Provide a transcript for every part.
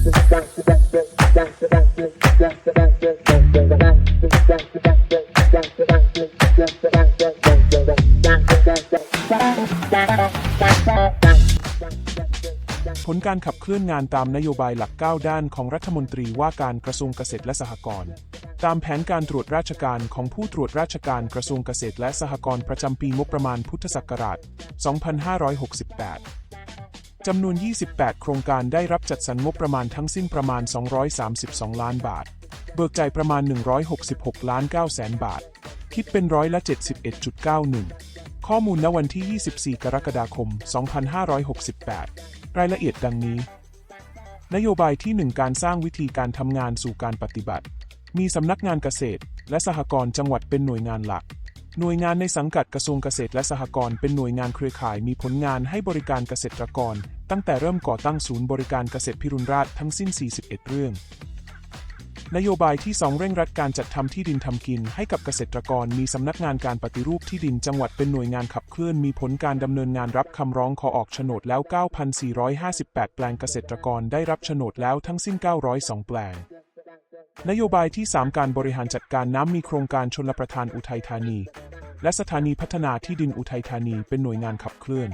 ผลการขับเคลื่อนงานตามนโยบายหลัก 9 ด้านของรัฐมนตรีว่าการกระทรวงเกษตรและสหกรณ์ตามแผนการตรวจราชการของผู้ตรวจราชการกระทรวงเกษตรและสหกรณ์ประจำปีงบประมาณพุทธศักราช 2568 จำนวน 28 โครงการได้รับจัดสรรงบประมาณทั้งสิ้นประมาณ 232 ล้านบาท เบิกจ่ายประมาณ 166 ล้าน9แสนบาท คิดเป็นร้อยละ 71.91 ข้อมูลณวันที่ 24 กรกฎาคม 2568 รายละเอียดดังนี้ นโยบายที่ 1 การสร้างวิธีการทำงานสู่การปฏิบัติ มีสำนักงานเกษตร และสหกรณ์จังหวัดเป็นหน่วยงานหลักหน่วยงานในสังกัดกระทรวงเกษตรและสหกรณ์เป็นหน่วยงานเครือข่ายมีผลงานให้บริการเกษตรกร ตั้งแต่เริ่มก่อตั้งศูนย์บริการเกษตรพิรุณราชทั้งสิ้น 41 เรื่อง นโยบายที่ 2 เร่งรัดการจัดทำที่ดินทำกินให้กับเกษตรกรมีสำนักงานการปฏิรูปที่ดินจังหวัดเป็นหน่วยงานขับเคลื่อนมีผลการดำเนินงานรับคำร้องขอออกโฉนดแล้ว 9,458 แปลงเกษตรกรได้รับโฉนดแล้วทั้งสิ้น 902 แปลงนโยบายที่ 3 การบริหารจัดการน้ำมีโครงการชนลประทานอุทัยธานี และสถานีพัฒนาที่ดินอุทัยธานีเป็นหน่วยงานขับเคลื่อน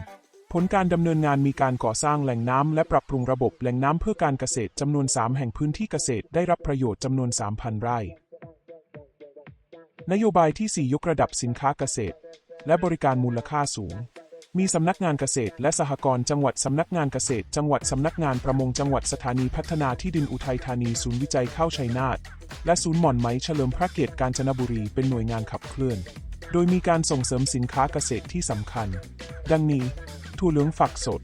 ผลการดำเนินงานมีการก่อสร้างแหล่งน้ำและปรับปรุงระบบแหล่งน้ำเพื่อการเกษตรจำนวน 3 แห่งพื้นที่เกษตรได้รับประโยชน์จำนวน 3,000 ไร่ นโยบายที่ 4 ยกระดับสินค้าเกษตร และบริการมูลค่าสูง มีสำนักงานเกษตร และสหกรณ์จังหวัดสำนักงานเกษตร จังหวัดสำนักงานประมงจังหวัดสถานีพัฒนาที่ดินอุทัยธานีศูนย์วิจัยข้าวชัยนาทและศูนย์หม่อนไหมเฉลิมพระเกียรติกาญจนบุรีเป็นหน่วยงานขับเคลื่อน โดยมีการส่งเสริมสินค้าเกษตรที่สำคัญ ดังนี้ ถั่วเหลืองฝักสด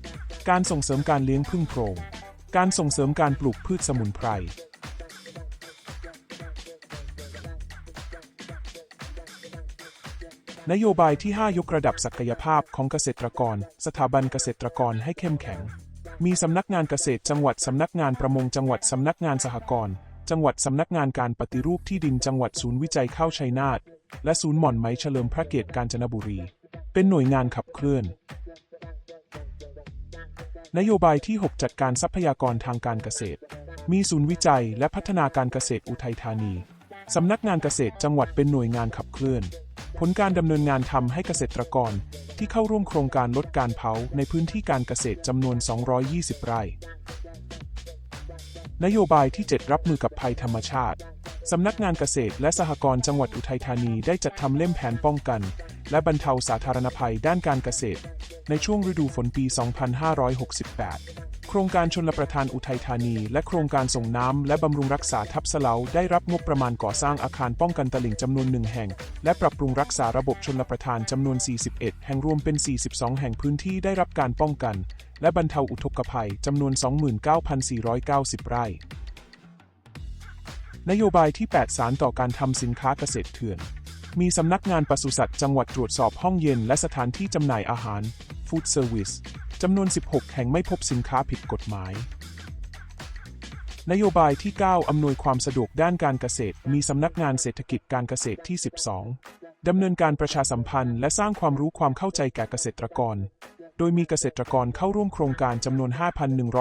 การส่งเสริมการเลี้ยงพึ่งโพรง การส่งเสริมการปลูกพืชสมุนไพร นโยบายที่ 5 ยกระดับศักยภาพของเกษตรกร สถาบันเกษตรกรให้เข้มแข็ง มีสำนักงานเกษตรจังหวัดสำนักงานประมงจังหวัดสำนักงานสหกรณ์จังหวัดสำนักงานการปฏิรูปที่ดินจังหวัดศูนย์วิจัยข้าวชัยนาทและศูนย์หม่อนไหมเฉลิมพระเกียรติกาญจนบุรี เป็นหน่วยงานขับเคลื่อน นโยบายที่ 6 จัดการทรัพยากรทางการเกษตร มีศูนย์วิจัยและพัฒนาการเกษตรอุทัยธานี สำนักงานเกษตรจังหวัดเป็นหน่วยงานขับเคลื่อน ผลการดำเนินงานทำให้เกษตรกรที่เข้าร่วมโครงการลดการเผาในพื้นที่การเกษตรจำนวน 220 ไร่ นโยบายที่ 7 รับมือกับภัยธรรมชาติ สำนักงานเกษตรและสหกรณ์จังหวัดอุทัยธานีได้จัดทำเล่มแผนป้องกัน และบรรเทาสาธารณภัยด้านการเกษตร ในช่วงฤดูฝนปี 2568 โครงการชนลประทานอุทัยธานี และโครงการส่งน้ำและบำรุงรักษาทับสะเลาได้รับงบประมาณก่อสร้างอาคารป้องกันตลิ่งจำนวนหนึ่งแห่ง และปรับปรุงรักษาระบบชนลประทานจำนวน 41 แห่งรวมเป็น 42 แห่งพื้นที่ได้รับการป้องกัน และบรรเทาอุทกภัยจำนวน 29,490 ไร่นโยบายที่ 8 สารต่อการทำสินค้าเกษตรเถื่อน มีสำนักงานปศุสัตว์จังหวัดตรวจสอบห้องเย็นและสถานที่จำหน่ายอาหาร ฟู้ดเซอร์วิสจำนวน 16 แห่งไม่พบสินค้าผิดกฎหมาย นโยบายที่ 9 อำนวยความสะดวกด้านการเกษตร มีสำนักงานเศรษฐกิจการเกษตรที่ 12 ดำเนินการประชาสัมพันธ์และสร้างความรู้ความเข้าใจแก่เกษตรกร ดยมีเกษตรกรเข้าร่วมโครงการจำนวน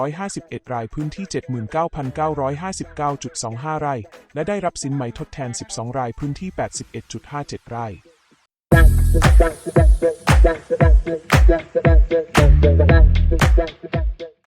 5,151 รายพื้นที่ 79,959.25 ไร่ และได้รับสินไหมทดแทน 12 รายพื้นที่ 81.57 ไร่